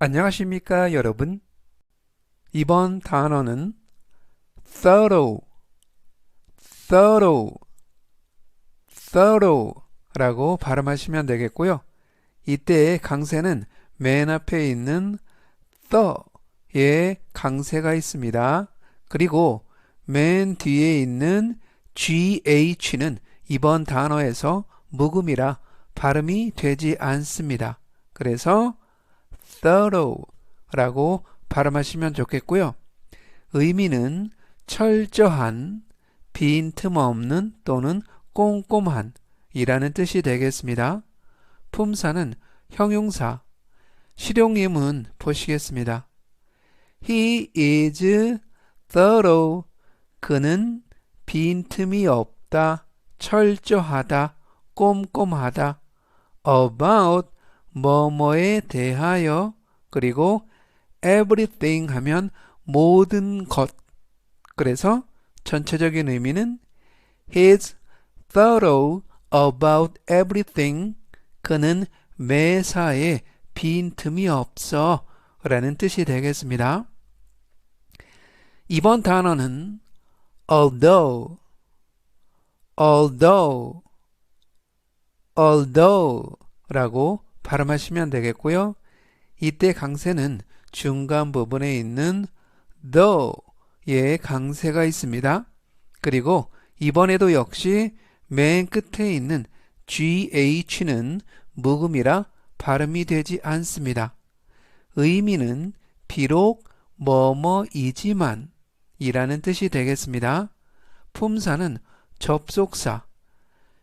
안녕하십니까 여러분? 이번 단어는 thorough, thorough, thorough 라고 발음하시면 되겠고요. 이때의 강세는 맨 앞에 있는 the의 강세가 있습니다. 그리고 맨 뒤에 있는 GH는 이번 단어에서 묵음이라 발음이 되지 않습니다. 그래서 thorough 라고 발음하시면 좋겠고요. 의미는 철저한, 빈틈없는 또는 꼼꼼한 이라는 뜻이 되겠습니다. 품사는 형용사, 실용임은 보시겠습니다. He is thorough. 그는 빈틈이 없다, 철저하다, 꼼꼼하다. about 뭐뭐에 대하여 그리고 everything 하면 모든 것. 그래서 전체적인 의미는 he's thorough about everything. 그는 매사에 빈틈이 없어 라는 뜻이 되겠습니다. 이번 단어는 although, although, although 라고 발음하시면 되겠고요. 이때 강세는 중간 부분에 있는 thought의 강세가 있습니다. 그리고 이번에도 역시 맨 끝에 있는 GH는 묵음이라 발음이 되지 않습니다. 의미는 비록 뭐뭐이지만 이라는 뜻이 되겠습니다. 품사는 접속사,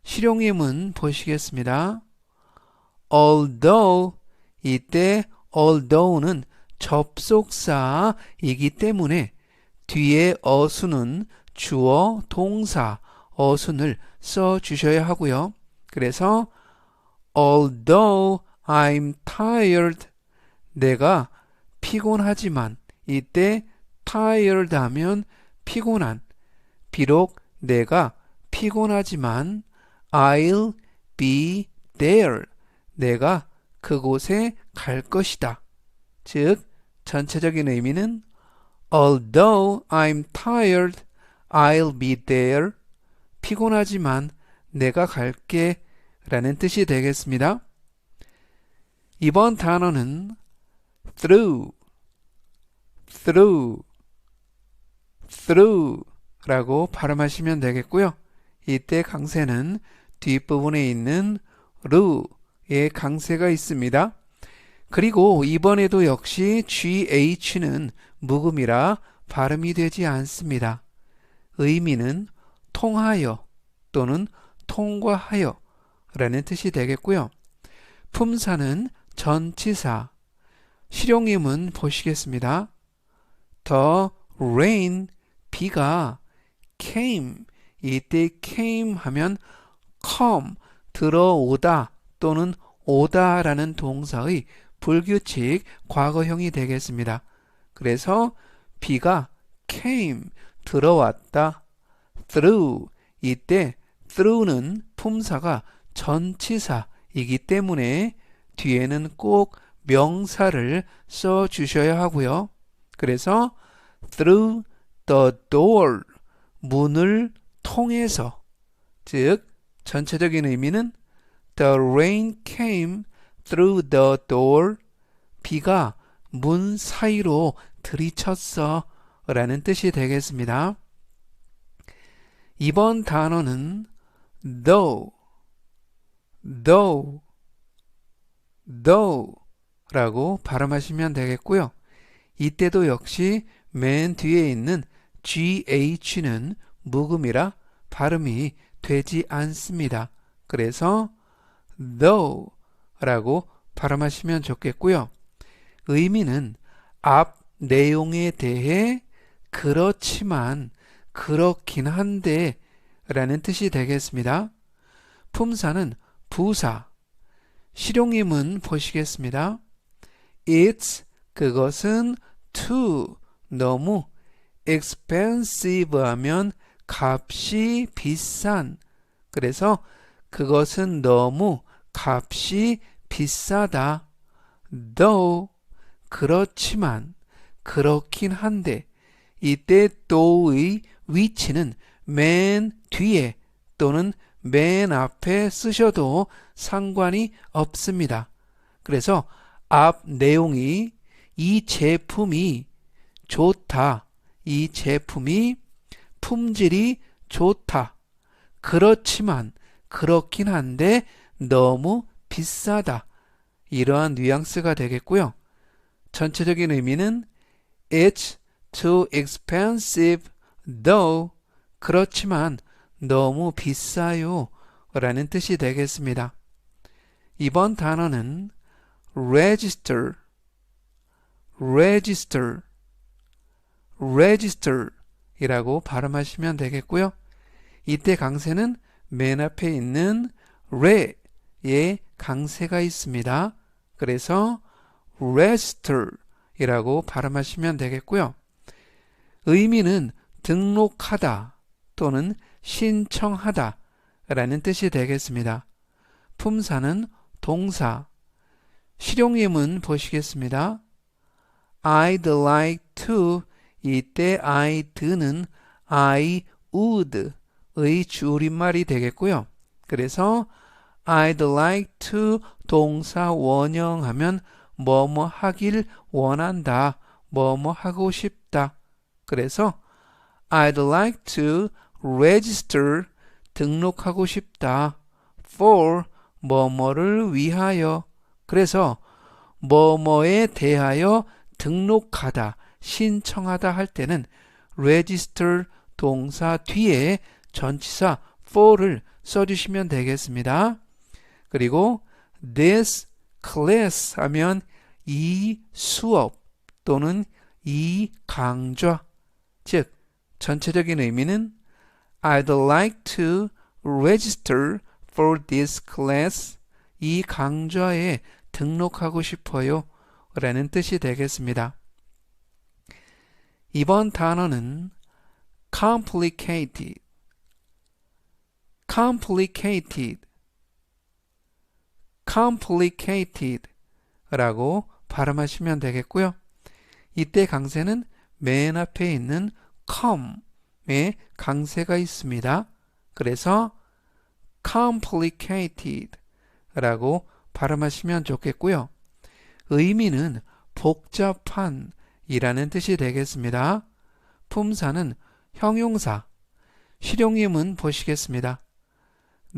실용임은 보시겠습니다. Although 이때 although는 접속사이기 때문에 뒤에 어순은 주어, 동사, 어순을 써 주셔야 하고요. 그래서 although I'm tired 내가 피곤하지만 이때 tired 하면 피곤한 비록 내가 피곤하지만 I'll be there 내가 그곳에 갈 것이다. 즉 전체적인 의미는 Although I'm tired, I'll be there. 피곤하지만 내가 갈게 라는 뜻이 되겠습니다. 이번 단어는 through, through, through 라고 발음하시면 되겠고요. 이때 강세는 뒷부분에 있는 루 의 강세가 있습니다. 그리고 이번에도 역시 GH는 묵음이라 발음이 되지 않습니다. 의미는 통하여 또는 통과하여 라는 뜻이 되겠고요. 품사는 전치사, 실용임은 보시겠습니다. The rain, 비가 came, 이때 came 하면 come, 들어오다 또는 오다라는 동사의 불규칙 과거형이 되겠습니다. 그래서 비가 came, 들어왔다. through, 이때 through는 품사가 전치사이기 때문에 뒤에는 꼭 명사를 써 주셔야 하고요. 그래서 through the door, 문을 통해서, 즉 전체적인 의미는 The rain came through the door. 비가 문 사이로 들이쳤어 라는 뜻이 되겠습니다. 이번 단어는 though, though, though 라고 발음하시면 되겠고요. 이때도 역시 맨 뒤에 있는 GH는 묵음이라 발음이 되지 않습니다. 그래서 though 라고 발음하시면 좋겠고요. 의미는 앞 내용에 대해 그렇지만 그렇긴 한데 라는 뜻이 되겠습니다. 품사는 부사, 실용임은 보시겠습니다. It's 그것은 too 너무 expensive 하면 값이 비싼 그래서 그것은 너무 값이 비싸다. though 그렇지만 그렇긴 한데 이때 though의 위치는 맨 뒤에 또는 맨 앞에 쓰셔도 상관이 없습니다. 그래서 앞 내용이 이 제품이 좋다. 이 제품이 품질이 좋다. 그렇지만 그렇긴 한데 너무 비싸다. 이러한 뉘앙스가 되겠고요. 전체적인 의미는 It's too expensive though 그렇지만 너무 비싸요 라는 뜻이 되겠습니다. 이번 단어는 register, register, register 이라고 발음하시면 되겠고요. 이때 강세는 맨 앞에 있는 re 의 강세가 있습니다. 그래서 register 이라고 발음하시면 되겠고요. 의미는 등록하다 또는 신청하다 라는 뜻이 되겠습니다. 품사는 동사, 실용예문 보시겠습니다. I'd like to 이때 I'd는 I would의 줄임말이 되겠고요. 그래서 I'd like to 동사 원형하면 뭐뭐 하길 원한다, 뭐뭐 하고 싶다. 그래서 I'd like to register 등록하고 싶다 for 뭐뭐를 위하여 그래서 뭐뭐에 대하여 등록하다 신청하다 할 때는 register 동사 뒤에 전치사 for를 써주시면 되겠습니다. 그리고 this class 하면 이 수업 또는 이 강좌 즉 전체적인 의미는 I'd like to register for this class 이 강좌에 등록하고 싶어요 라는 뜻이 되겠습니다. 이번 단어는 complicated, complicated, complicated 라고 발음하시면 되겠고요. 이때 강세는 맨 앞에 있는 come의 강세가 있습니다. 그래서 complicated 라고 발음하시면 좋겠고요. 의미는 복잡한 이라는 뜻이 되겠습니다. 품사는 형용사, 실용임은 보시겠습니다.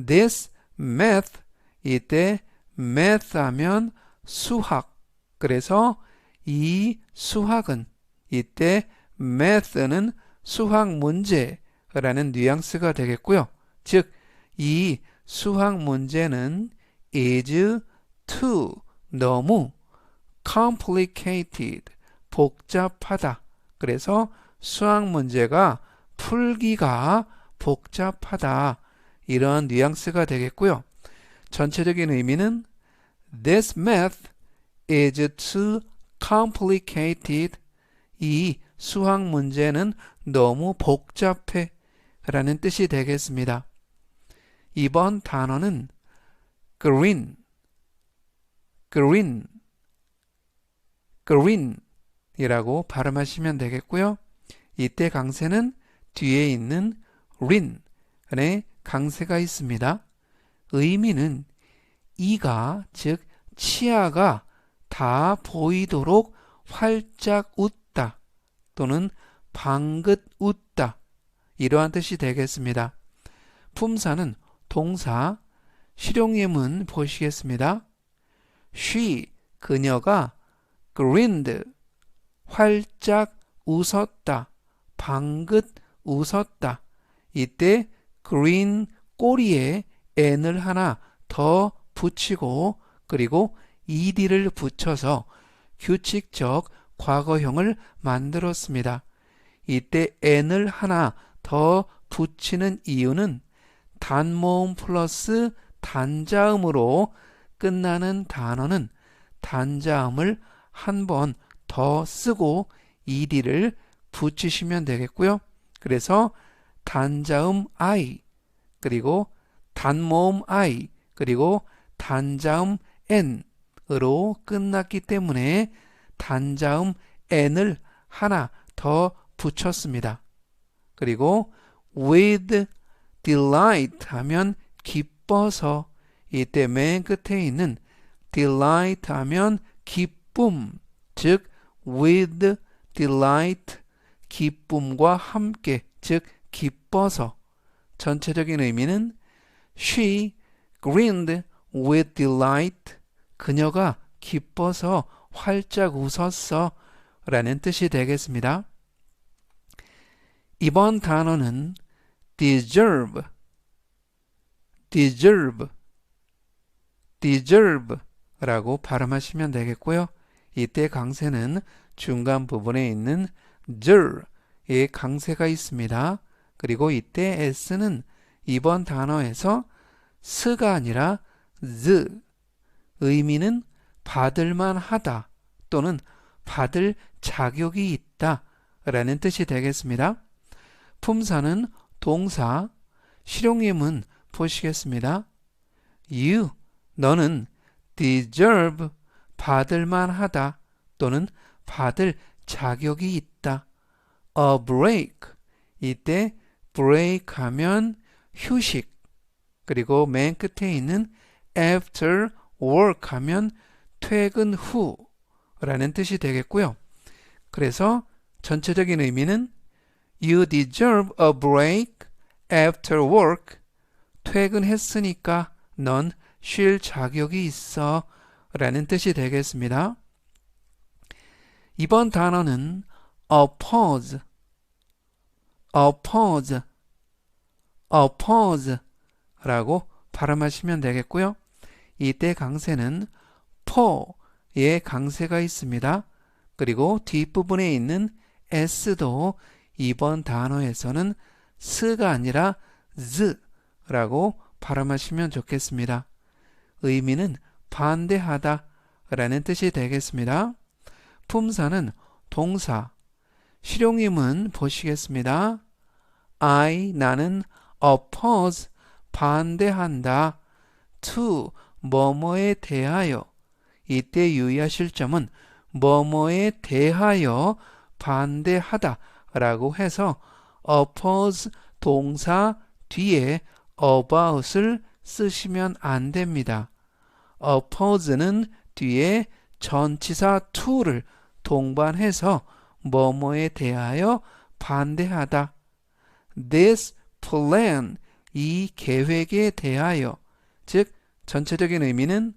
This math 이때 math 하면 수학 그래서 이 수학은 이때 math는 수학 문제라는 뉘앙스가 되겠고요. 즉, 이 수학 문제는 is too 너무 complicated 복잡하다. 그래서 수학 문제가 풀기가 복잡하다. 이런 뉘앙스가 되겠고요. 전체적인 의미는 This math is too complicated. 이 수학 문제는 너무 복잡해 라는 뜻이 되겠습니다. 이번 단어는 green, green, green 이라고 발음하시면 되겠고요. 이때 강세는 뒤에 있는 rin의 강세가 있습니다. 의미는 이가 즉 치아가 다 보이도록 활짝 웃다 또는 방긋 웃다 이러한 뜻이 되겠습니다. 품사는 동사, 실용예문 보시겠습니다. she 그녀가 grinned 활짝 웃었다. 방긋 웃었다. 이때 green 꼬리에 n을 하나 더 붙이고 그리고 ed를 붙여서 규칙적 과거형을 만들었습니다. 이때 n을 하나 더 붙이는 이유는 단모음 플러스 단자음으로 끝나는 단어는 단자음을 한 번 더 쓰고 ed를 붙이시면 되겠고요. 그래서 단자음 i 그리고 단모음 i 그리고 단자음 n으로 끝났기 때문에 단자음 n을 하나 더 붙였습니다. 그리고 with delight 하면 기뻐서 이때 맨 끝에 있는 delight 하면 기쁨 즉 with delight 기쁨과 함께 즉 기뻐서 전체적인 의미는 she grinned with delight 그녀가 기뻐서 활짝 웃었어 라는 뜻이 되겠습니다. 이번 단어는 deserve, deserve, deserve 라고 발음하시면 되겠고요. 이때 강세는 중간 부분에 있는 zer의 강세가 있습니다. 그리고 이때 s는 이번 단어에서 스가 아니라 z 의미는 받을만 하다 또는 받을 자격이 있다 라는 뜻이 되겠습니다. 품사는 동사, 실용임은 보시겠습니다. You, 너는 deserve, 받을만 하다 또는 받을 자격이 있다. a break, 이때 break 하면 휴식, 그리고 맨 끝에 있는 after work 하면 퇴근 후 라는 뜻이 되겠고요. 그래서 전체적인 의미는 You deserve a break after work. 퇴근했으니까 넌 쉴 자격이 있어 라는 뜻이 되겠습니다. 이번 단어는 oppose, oppose, oppose 라고 발음하시면 되겠고요. 이때 강세는 포의 강세가 있습니다. 그리고 뒷부분에 있는 s도 이번 단어에서는 스가 아니라 z라고 발음하시면 좋겠습니다. 의미는 반대하다 라는 뜻이 되겠습니다. 품사는 동사, 실용임은 보시겠습니다. I, 나는 oppose, 반대한다. to, 뭐뭐에 대하여. 이때 유의하실 점은 뭐뭐에 대하여 반대하다 라고 해서 oppose 동사 뒤에 about을 쓰시면 안 됩니다. oppose는 뒤에 전치사 to를 동반해서 뭐뭐에 대하여 반대하다. this plan 이 계획에 대하여 즉 전체적인 의미는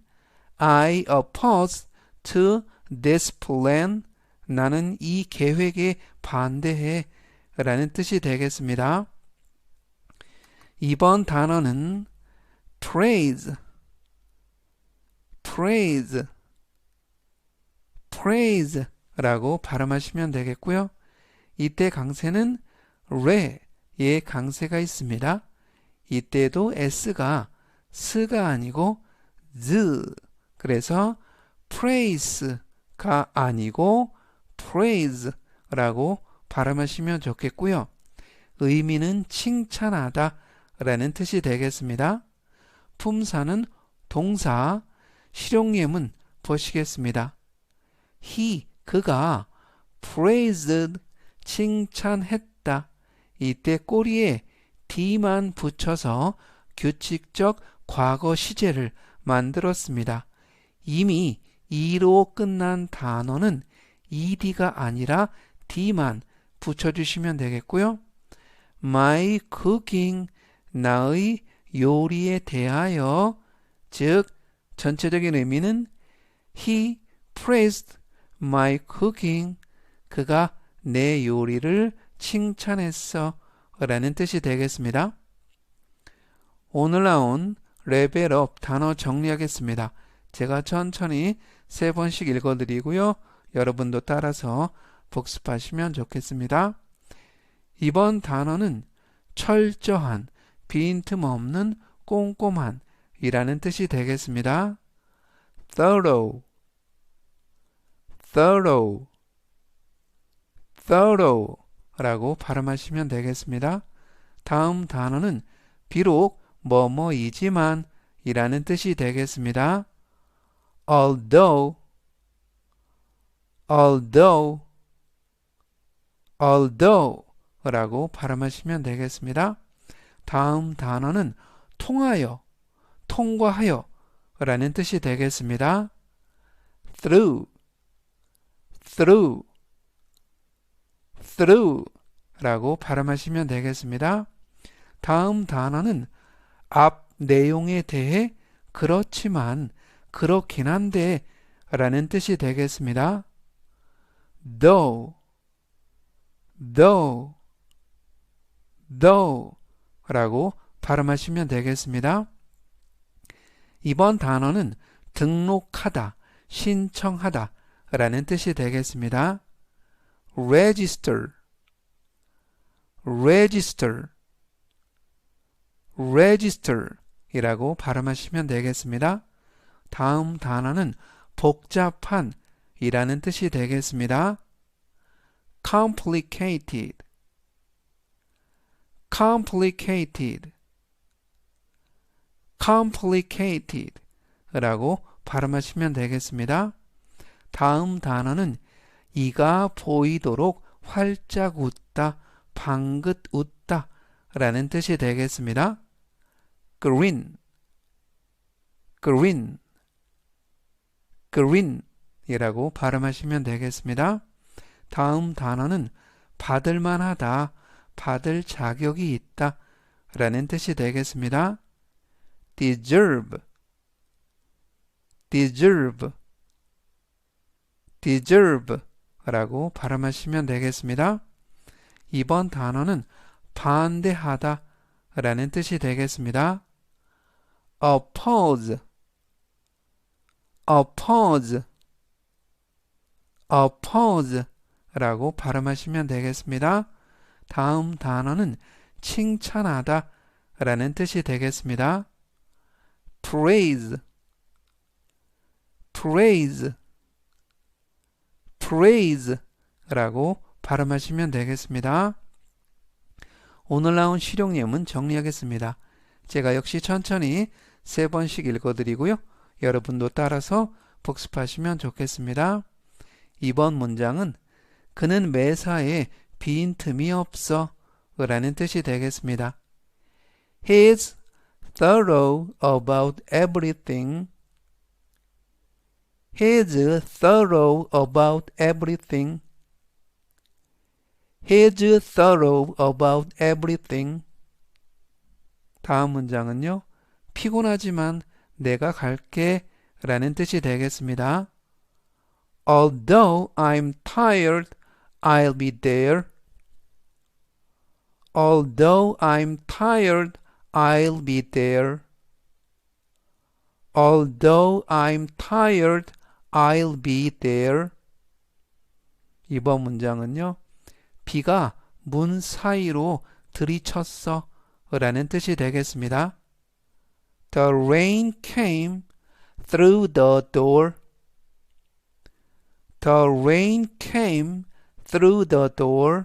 I oppose to this plan 나는 이 계획에 반대해 라는 뜻이 되겠습니다. 이번 단어는 praise, praise, praise 라고 발음하시면 되겠고요. 이때 강세는 re 의 강세가 있습니다. 이때도 s가 스가 아니고 z 그래서 praise가 아니고 praise라고 발음하시면 좋겠고요. 의미는 칭찬하다 라는 뜻이 되겠습니다. 품사는 동사, 실용예문 보시겠습니다. he, 그가 praised, 칭찬했다. 이때 꼬리에 d만 붙여서 규칙적 과거 시제를 만들었습니다. 이미 e로 끝난 단어는 ed가 아니라 d만 붙여주시면 되겠고요. My cooking, 나의 요리에 대하여 즉 전체적인 의미는 He praised my cooking 그가 내 요리를 칭찬했어 라는 뜻이 되겠습니다. 오늘 나온 레벨업 단어 정리하겠습니다. 제가 천천히 세 번씩 읽어드리고요. 여러분도 따라서 복습하시면 좋겠습니다. 이번 단어는 철저한, 빈틈없는, 꼼꼼한 이라는 뜻이 되겠습니다. thorough, thorough, thorough 라고 발음하시면 되겠습니다. 다음 단어는 비록 뭐뭐이지만 이라는 뜻이 되겠습니다. although, although, although 라고 발음하시면 되겠습니다. 다음 단어는 통하여, 통과하여 라는 뜻이 되겠습니다. through, through, through 라고 발음하시면 되겠습니다. 다음 단어는 앞 내용에 대해 그렇지만, 그렇긴 한데 라는 뜻이 되겠습니다. though, though, though 라고 발음하시면 되겠습니다. 이번 단어는 등록하다, 신청하다 라는 뜻이 되겠습니다. Register, register, register 이라고 발음하시면 되겠습니다. 다음 단어는 복잡한 이라는 뜻이 되겠습니다. complicated, complicated, complicated 라고 발음하시면 되겠습니다. 다음 단어는 이가 보이도록 활짝 웃다, 방긋 웃다 라는 뜻이 되겠습니다. green, green, green 이라고 발음하시면 되겠습니다. 다음 단어는 받을 만 하다, 받을 자격이 있다 라는 뜻이 되겠습니다. deserve, deserve, deserve 라고 발음하시면 되겠습니다. 이번 단어는 반대하다 라는 뜻이 되겠습니다. oppose, oppose, oppose 라고 발음하시면 되겠습니다. 다음 단어는 칭찬하다 라는 뜻이 되겠습니다. praise, praise, praise 라고 발음하시면 되겠습니다. 오늘 나온 실용예문 정리하겠습니다. 제가 역시 천천히 세 번씩 읽어드리고요. 여러분도 따라서 복습하시면 좋겠습니다. 이번 문장은 그는 매사에 빈틈이 없어 라는 뜻이 되겠습니다. He is thorough about everything. He is thorough about everything. He is thorough about everything. 다음 문장은요. 피곤하지만 내가 갈게 라는 뜻이 되겠습니다. Although I'm tired, I'll be there. Although I'm tired, I'll be there. Although I'm tired, I'll be there. 이번 문장은요. 비가 문 사이로 들이쳤어 라는 뜻이 되겠습니다. The rain came through the door. The rain came through the door.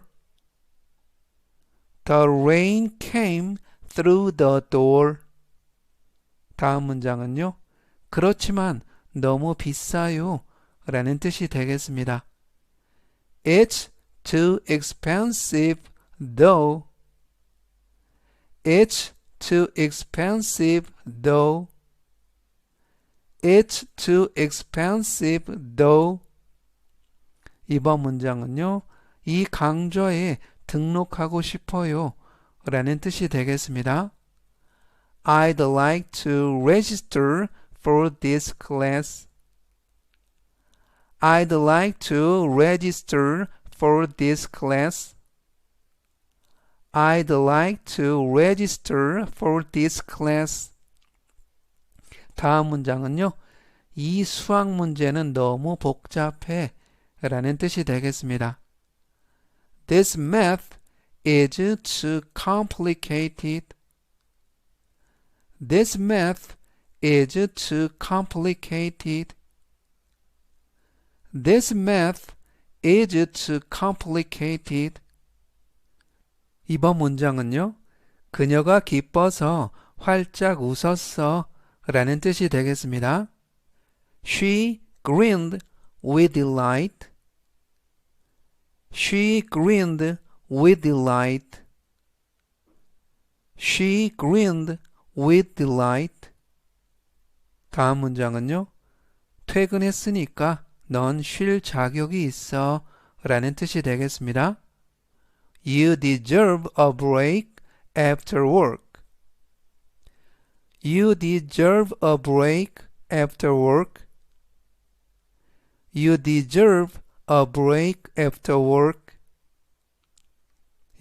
The rain came through the door. 다음 문장은요. 그렇지만 너무 비싸요. 라는 뜻이 되겠습니다. It's too expensive though. It's too expensive though. It's too expensive though. 이번 문장은요. 이 강좌에 등록하고 싶어요. 라는 뜻이 되겠습니다. I'd like to register for this class. I'd like to register for this class. I'd like to register for this class. 다음 문장은요. 이 수학 문제는 너무 복잡해 라는 뜻이 되겠습니다. This math is too complicated. This math is too complicated. This math is too complicated. 이번 문장은요. 그녀가 기뻐서 활짝 웃었어 라는 뜻이 되겠습니다. She grinned with delight. She grinned with delight. She grinned with delight. 다음 문장은요. 퇴근했으니까 넌 쉴 자격이 있어 라는 뜻이 되겠습니다. You deserve a break after work. You deserve a break after work. You deserve a break after work.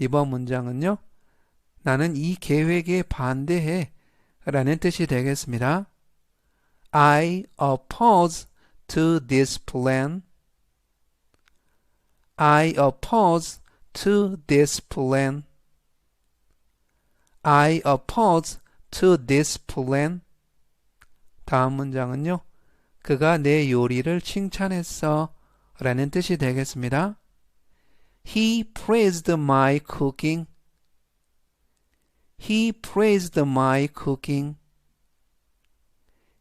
이번 문장은요. 나는 이 계획에 반대해 라는 뜻이 되겠습니다. I oppose to this plan. I oppose to this plan. I oppose to this plan. 다음 문장은요. 그가 내 요리를 칭찬했어 라는 뜻이 되겠습니다. He praised my cooking. He praised my cooking.